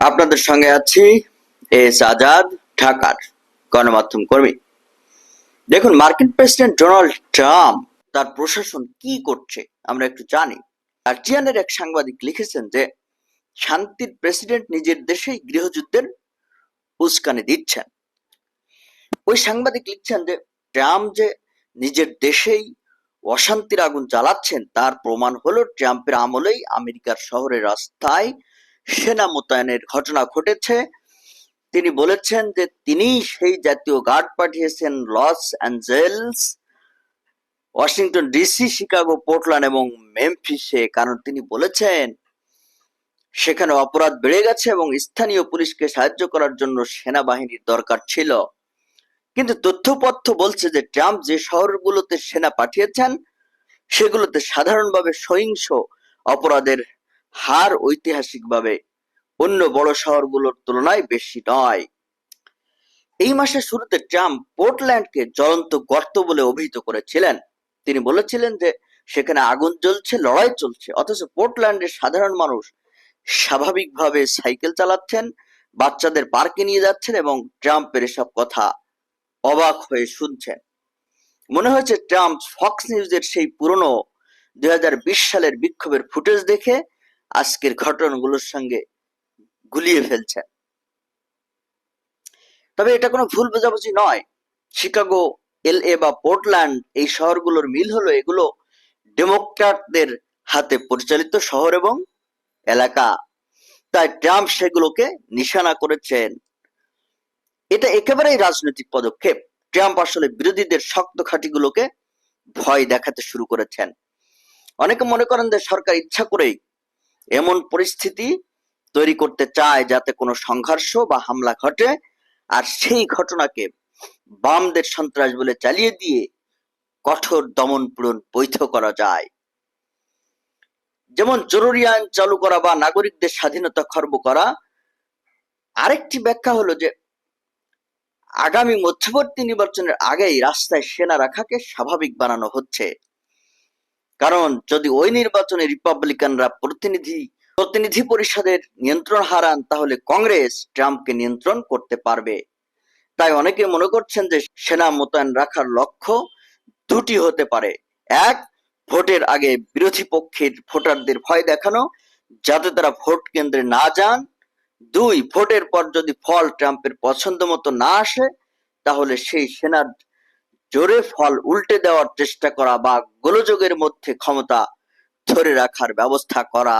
আপনাদের সঙ্গে আছি এস আজাদ ঢাকার গণমাধ্যম কর্মী। দেখুন, মার্কিন প্রেসিডেন্ট ডোনাল্ড ট্রাম্প তার প্রশাসন কি করছে আমরা একটু জানি। গার্জিয়ানের এক সাংবাদিক লিখেছেন যে, শান্তির প্রেসিডেন্ট নিজের দেশেই গৃহযুদ্ধের উস্কানি দিচ্ছেন। ওই সাংবাদিক লিখছেন যে, ট্রাম্প যে নিজের দেশেই অশান্তির আগুন জ্বালাচ্ছেন, তার প্রমাণ হলো ট্রাম্পের আমলেই আমেরিকার শহরের রাস্তায় সেনা মোতায়েনের ঘটনা ঘটেছে। তিনি বলেছেন যে তিনি সেই জাতীয় গার্ড পাঠিয়েছেন Los Angeles, Washington DC, Chicago, Portland এবং মেমফিসে, কারণ তিনি বলেছেন সেখানে অপরাধ বেড়ে গেছে এবং স্থানীয় পুলিশকে সাহায্য করার জন্য সেনাবাহিনীর দরকার ছিল। কিন্তু তথ্যপত্র বলছে যে ট্রাম্প যে শহরগুলোতে সেনা পাঠিয়েছেন, সেগুলোতে সাধারণভাবে সহিংস অপরাধের হার ঐতিহাসিকভাবে অন্য বড় শহরগুলোর তুলনায় বেশি নয়। এই মাসের শুরুতে ট্রাম্প পোর্টল্যান্ডকে জ্বলন্ত গর্ত বলে অভিহিত করেছিলেন। তিনি বলেছিলেন যে, সেখানে আগুন জ্বলছে, লড়াই চলছে, অথচ পোর্টল্যান্ডের সাধারণ মানুষ স্বাভাবিকভাবে সাইকেল চালাচ্ছেন, বাচ্চাদের পার্কে নিয়ে যাচ্ছেন এবং ট্রাম্পের এসব কথা অবাক হয়ে শুনছেন। মনে হয়েছে ট্রাম্প ফক্স নিউজের সেই পুরনো দুই হাজার বিশ সালের বিক্ষোভের ফুটেজ দেখে আজকের ঘটনাগুলোর সঙ্গে গুলিয়ে ফেলছেন তবে এটা কোনো ভুল বোঝাবুঝি নয়। শিকাগো এল এ বা পোর্টল্যান্ড এই শহরগুলোর মিল হলো এগুলো ডেমোক্র্যাটদের হাতে পরিচালিত শহর এবং এলাকা। তাই ট্রাম্প সেগুলোকে নিশানা করেছেন। এটা একেবারেই রাজনৈতিক পদক্ষেপ। ট্রাম্প আসলে বিরোধীদের শক্ত খাঁটিগুলোকে ভয় দেখাতে শুরু করেছেন। অনেকে মনে করেন যে সরকার ইচ্ছা করেই এমন পরিস্থিতি তৈরি করতে চায় যাতে কোনো সংঘর্ষ বা হামলা ঘটে। আর সেই ঘটনাকে বামদের সন্ত্রাস বলে চালিয়ে দিয়ে কঠোর দমন পূরণ বৈধ করা যায়। যেমন জরুরি আইন চালু করা বা নাগরিকদের স্বাধীনতা খর্ব করা। আরেকটি ব্যাখ্যা হলো যে, আগামী মধ্যবর্তী নির্বাচনের আগেই রাস্তায় সেনা রাখাকে স্বাভাবিক বানানো হচ্ছে। কারণ যদি ওই নির্বাচনে রিপাবলিকানরা প্রতিনিধি প্রতিনিধি পরিষদের নিয়ন্ত্রণ হারান, তাহলে কংগ্রেস ট্রাম্পকে নিয়ন্ত্রণ করতে পারবে। তাই অনেকে মনে করছেন যে সেনা মোতায়েন রাখার লক্ষ্য দুটি হতে পারে। এক, ভোটের আগে বিরোধী পক্ষের ভোটারদের ভয় দেখানো, যাতে তারা ভোট কেন্দ্রে না যান। দুই, ভোটের পর যদি ফল ট্রাম্পের পছন্দ মতো না আসে, তাহলে সেই সেনার জোরে ফল উল্টে দেওয়ার চেষ্টা করা বা গোলযোগের মধ্যে ক্ষমতা ধরে রাখার ব্যবস্থা করা।